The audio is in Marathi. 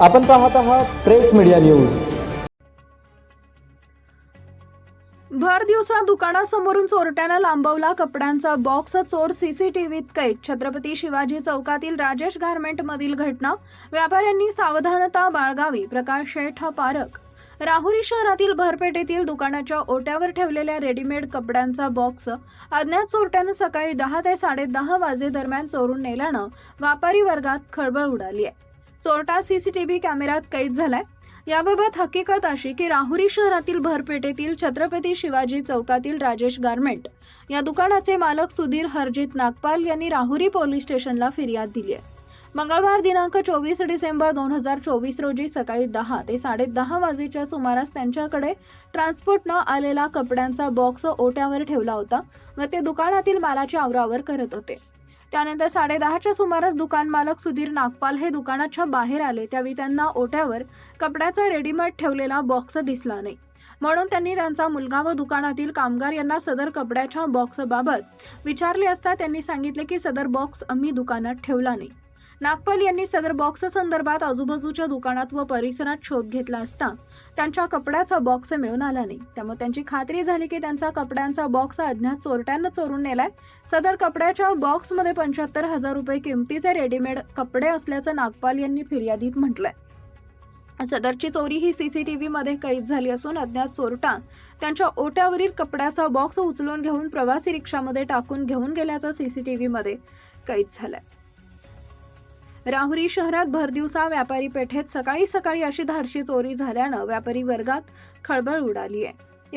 आपण पाहत आहात प्रेस मीडिया न्यूज. भर दिवसा दुकानासमोरून चोरट्यानं लांबवला कपड्यांचा बॉक्स चोर सीसीटीव्हीत कैद. छत्रपती शिवाजी चौकातील राजेश गारमेंटमधील घटना. व्यापाऱ्यांनी सावधानता बाळगावी. प्रकाश शेठ पारख. राहुरी शहरातील भरपेटेतील दुकानाच्या ओट्यावर ठेवलेल्या रेडीमेड कपड्यांचा बॉक्स अज्ञात चोरट्यानं सकाळी दहा ते साडेदहा वाजेदरम्यान चोरून नेल्यानं व्यापारी वर्गात खळबळ उडाली आहे. चोरटा सीसीटीव्ही कॅमेऱ्यात कैद झालाय. याबाबत हकीकत अशी की राहुरी शहरातील भरपेटेतील छत्रपती शिवाजी चौकातील राजेश गारमेंट या दुकानाचे मालक सुधीर हरजित नागपाल यांनी राहुरी पोलीस स्टेशनला फिर्याद दिली आहे. मंगळवार दिनांक चोवीस डिसेंबर दोन हजार चोवीस रोजी सकाळी दहा ते साडेदहा वाजेच्या सुमारास त्यांच्याकडे ट्रान्सपोर्ट न आलेला कपड्यांचा बॉक्स ओट्यावर ठेवला होता व ते दुकानातील मालाची आवरावर करत होते. त्यानंतर साडेदहाच्या सुमारास दुकान मालक सुधीर नागपाल हे दुकानाच्या बाहेर आले. त्यावेळी त्यांना ओट्यावर कपड्याचा रेडीमेड ठेवलेला बॉक्स दिसला नाही. म्हणून त्यांनी त्यांचा मुलगा व दुकानातील कामगार यांना सदर कपड्याच्या बॉक्सबाबत विचारले असता त्यांनी सांगितले की सदर बॉक्स आम्ही दुकानात ठेवला नाही. नागपाल यांनी सदर बॉक्स संदर्भात आजूबाजूच्या दुकानात व परिसरात शोध घेतला असता त्यांच्या कपड्याचा बॉक्स मिळून आला नाही. त्यामुळे त्यांची खात्री झाली की त्यांचा कपड्यांचा बॉक्स अज्ञात चोरट्यांना चोरून नेलाय. सदर कपड्याच्या बॉक्समध्ये पंच्याहत्तर हजार रुपये किमतीचे रेडीमेड कपडे असल्याचं नागपाल यांनी फिर्यादीत म्हटलंय. सदरची चोरी ही सीसीटीव्ही मध्ये कैद झाली असून अज्ञात चोरटा त्यांच्या ओट्यावरील कपड्याचा बॉक्स उचलून घेऊन प्रवासी रिक्षामध्ये टाकून घेऊन गेल्याचं सीसीटीव्ही मध्ये कैद झालंय. राहुरी शहरात भरदिवसा व्यापारी पेठेत सकाळी सकाळी अशी धाडशी चोरी झाल्यानं व्यापारी वर्गात खळबळ उडाली आहे.